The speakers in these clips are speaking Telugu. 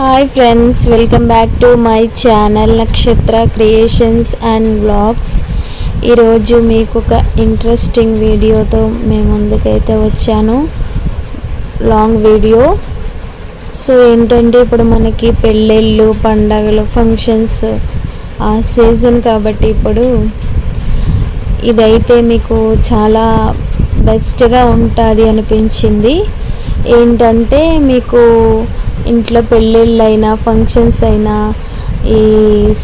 Hi friends welcome back to my channel Nakshatra creations and blogs ఈరోజు మీకు ఒక ఇంట్రెస్టింగ్ వీడియోతో మేము ముందుకైతే వచ్చాను. లాంగ్ వీడియో సో ఏంటంటే ఇప్పుడు మనకి పెళ్ళిళ్ళు పండగలు ఫంక్షన్స్ ఆ సీజన్ కాబట్టి ఇప్పుడు ఇదైతే మీకు చాలా బెస్ట్గా ఉంటుంది అనిపించింది. ఏంటంటే మీకు ఇంట్లో పెళ్ళిళ్ళు అయినా ఫంక్షన్స్ అయినా ఈ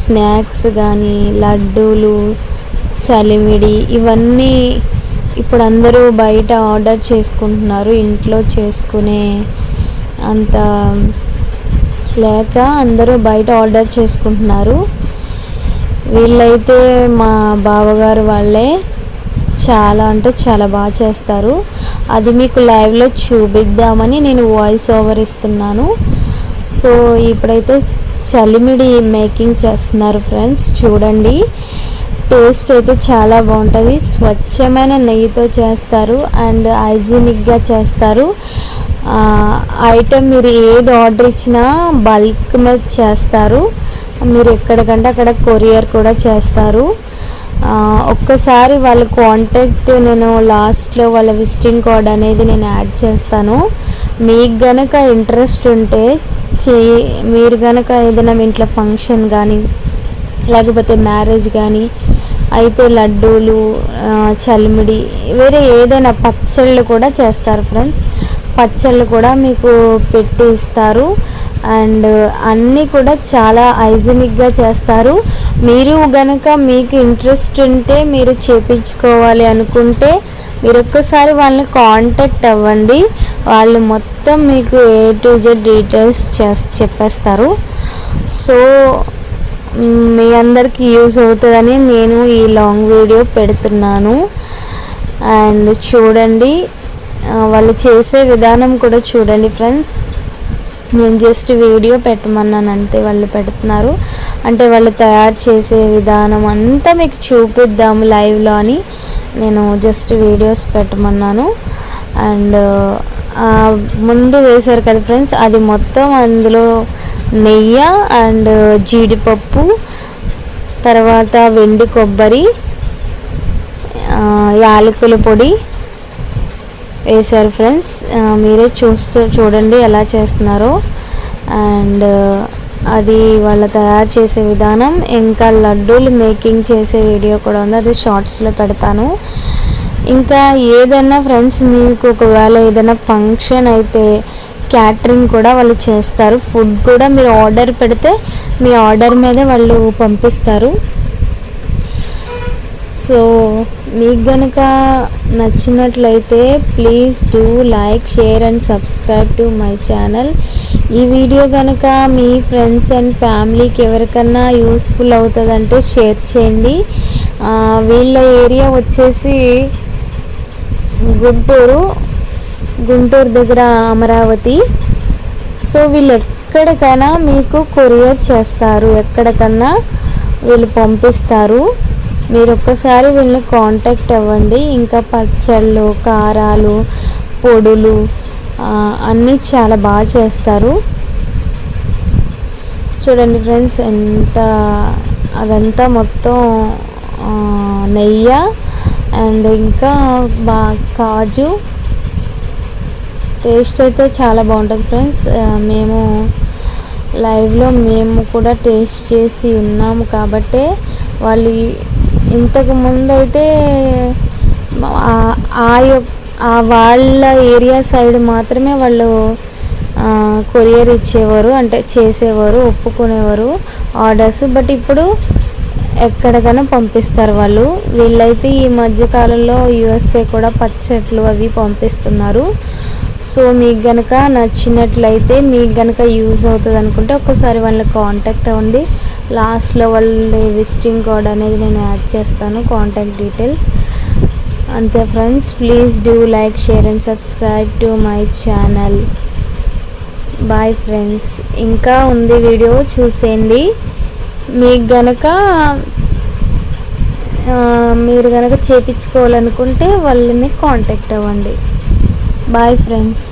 స్నాక్స్ కానీ లడ్డూలు చలిమిడి ఇవన్నీ ఇప్పుడు అందరూ బయట ఆర్డర్ చేసుకుంటున్నారు. ఇంట్లో చేసుకునే అంత లేక అందరూ బయట ఆర్డర్ చేసుకుంటున్నారు. వీళ్ళైతే మా బావగారు వాళ్ళే చాలా అంటే చాలా బాగా చేస్తారు. అది మీకు లైవ్లో చూపిద్దామని నేను వాయిస్ ఓవర్ ఇస్తున్నాను. సో ఇప్పుడైతే చలిమిడి మేకింగ్ చేస్తున్నారు ఫ్రెండ్స్ చూడండి. టేస్ట్ అయితే చాలా బాగుంటుంది. స్వచ్ఛమైన నెయ్యితో చేస్తారు అండ్ హైజీనిక్గా చేస్తారు. ఐటెం మీరు ఏది ఆర్డర్ ఇచ్చినా బల్క్ మీద చేస్తారు. మీరు ఎక్కడికంటే అక్కడ కొరియర్ కూడా చేస్తారు. ఒక్కసారి వాళ్ళ కాంటాక్ట్ నేను లాస్ట్లో వాళ్ళ విజిటింగ్ కార్డ్ అనేది నేను యాడ్ చేస్తాను. మీకు గనక ఇంట్రెస్ట్ ఉంటే చే మీరు కనుక ఏదైనా ఇంట్లో ఫంక్షన్ కానీ లేకపోతే మ్యారేజ్ కానీ అయితే లడ్డూలు చలిమిడి వేరే ఏదైనా పచ్చళ్ళు కూడా చేస్తారు ఫ్రెండ్స్ పచ్చళ్ళు కూడా మీకు పెట్టి ఇస్తారు. అండ్ అన్నీ కూడా చాలా హైజీనిక్గా చేస్తారు. మీరు గనక మీకు ఇంట్రెస్ట్ ఉంటే మీరు చేపించుకోవాలి అనుకుంటే మీరు ఒక్కసారి వాళ్ళని కాంటాక్ట్ అవ్వండి. వాళ్ళు మొత్తం మీకు ఏ టు జెడ్ డీటెయిల్స్ చెప్పేస్తారు. సో మీ అందరికీ యూజ్ అవుతుందని నేను ఈ లాంగ్ వీడియో పెడుతున్నాను. అండ్ చూడండి వాళ్ళు చేసే విధానం కూడా చూడండి ఫ్రెండ్స్. నేను జస్ట్ వీడియో పెట్టమన్నాను అంతే వాళ్ళు పెడుతున్నారు. అంటే వాళ్ళు తయారు చేసే విధానం అంతా మీకు చూపిద్దాము లైవ్లో అని నేను జస్ట్ వీడియోస్ పెట్టమన్నాను. అండ్ ముందు వేశారు కదా ఫ్రెండ్స్ అది మొత్తం అందులో నెయ్యి అండ్ జీడిపప్పు తర్వాత వెండి కొబ్బరి యాలకుల పొడి వేశారు ఫ్రెండ్స్ మీరే చూస్తూ చూడండి ఎలా చేస్తున్నారో. అండ్ అది వాళ్ళ తయారు చేసే విధానం ఇంకా లడ్డూలు మేకింగ్ చేసే వీడియో కూడా ఉంది. అది షార్ట్స్లో పెడతాను. ఇంకా ఏదైనా ఫ్రెండ్స్ మీకు ఒకవేళ ఏదైనా ఫంక్షన్ అయితే క్యాటరింగ్ కూడా వాళ్ళు చేస్తారు. ఫుడ్ కూడా మీరు ఆర్డర్ పెడితే మీ ఆర్డర్ మీదే వాళ్ళు పంపిస్తారు. సో మీకు గనక నచ్చినట్లయితే please do like share and subscribe to my channel ఈ వీడియో కనుక మీ ఫ్రెండ్స్ అండ్ ఫ్యామిలీకి ఎవరికన్నా యూస్ఫుల్ అవుతుందంటే షేర్ చేయండి. వీళ్ళ ఏరియా వచ్చేసి గుంటూరు గుంటూరు దగ్గర అమరావతి. సో వీళ్ళు ఎక్కడికైనా మీకు కొరియర్ చేస్తారు ఎక్కడికన్నా వీళ్ళు పంపిస్తారు. మీరు ఒక్కసారి వీళ్ళని కాంటాక్ట్ అవ్వండి. ఇంకా పచ్చళ్ళు కారాలు పొడులు అన్నీ చాలా బాగా చేస్తారు. చూడండి ఫ్రెండ్స్ ఎంత అదంతా మొత్తం నెయ్యి అండ్ ఇంకా బా కాజు. టేస్ట్ అయితే చాలా బాగుంటుంది ఫ్రెండ్స్. మేము లైవ్లో మేము కూడా టేస్ట్ చేసి ఉన్నాము కాబట్టే వాళ్ళు ఇంతకు ముందు అయితే ఆ వాళ్ళ ఏరియా సైడ్ మాత్రమే వాళ్ళు కొరియర్ ఇచ్చేవారు అంటే చేసేవారు ఒప్పుకునేవారు ఆర్డర్స్. బట్ ఇప్పుడు ఎక్కడికైనా పంపిస్తారు వాళ్ళు. వీళ్ళైతే ఈ మధ్యకాలంలో యుఎస్ఏ కూడా పచ్చట్లు అవి పంపిస్తున్నారు. సో మీకు గనక నచ్చినట్లయితే మీకు గనక యూజ్ అవుతుంది అనుకుంటే ఒకసారి వాళ్ళని కాంటాక్ట్ అవ్వండి. లాస్ట్లో వాళ్ళ విజిటింగ్ కార్డ్ అనేది నేను యాడ్ చేస్తాను కాంటాక్ట్ డీటెయిల్స్. అంతే friends please do like share and subscribe to my channel. Bye friends. ఇంకా ఉంది వీడియో చూసేయండి. మీకు గనక మీరు కనుక చేపించుకోవాలనుకుంటే వాళ్ళని కాంటాక్ట్ అవ్వండి. బాయ్ ఫ్రెండ్స్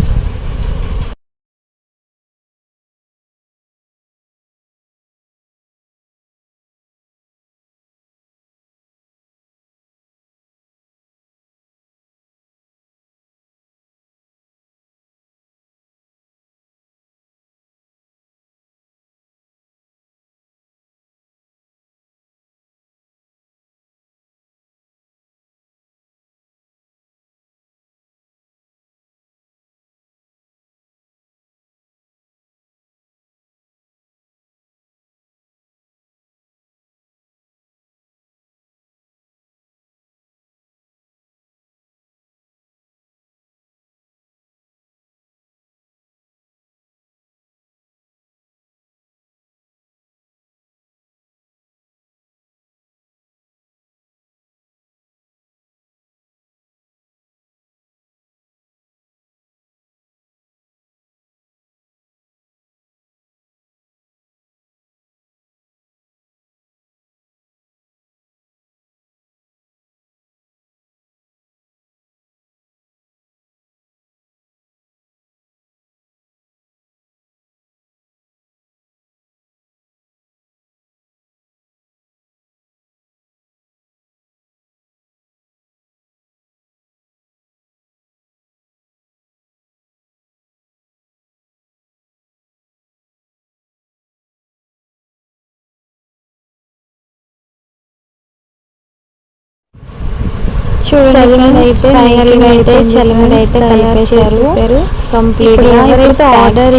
అయితే అయితే చలిమిడి అయితే కలిపేశారు కంప్లీట్గా ఎవరైతే ఆర్డర్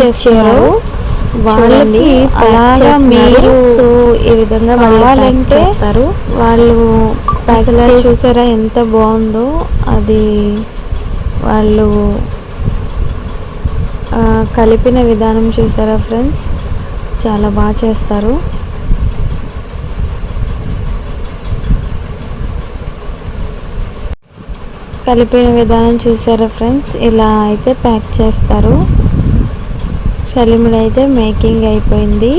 వాళ్ళకి అలాగా మీరు సో ఈ విధంగా చేస్తారు. వాళ్ళు అసలు చూసారా ఎంత బాగుందో? అది వాళ్ళు కలిపిన విధానం చూసారా ఫ్రెండ్స్? చాలా బాగా చేస్తారు. కలిపిన విధానం చూసారా ఫ్రెండ్స్? ఇలా అయితే ప్యాక్ చేస్తారు. చలిమిడి అయితే మేకింగ్ అయిపోయింది.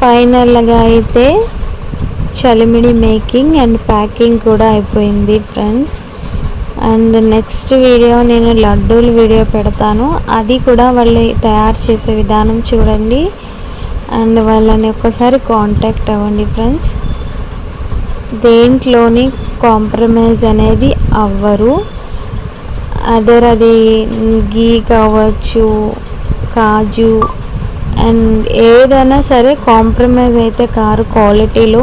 ఫైనల్గా అయితే చలిమిడి మేకింగ్ అండ్ ప్యాకింగ్ కూడా అయిపోయింది ఫ్రెండ్స్. అండ్ నెక్స్ట్ వీడియో నేను లడ్డూలు వీడియో పెడతాను. అది కూడా వాళ్ళు తయారు చేసే విధానం చూడండి. అండ్ వాళ్ళని ఒక్కసారి కాంటాక్ట్ అవ్వండి ఫ్రెండ్స్. దేంట్లోని కాంప్రమైజ్ అనేది అవ్వరు. అదర్ అది గీ కావచ్చు కాజు అండ్ ఏదైనా సరే కాంప్రమైజ్ అయితే కారు క్వాలిటీలో.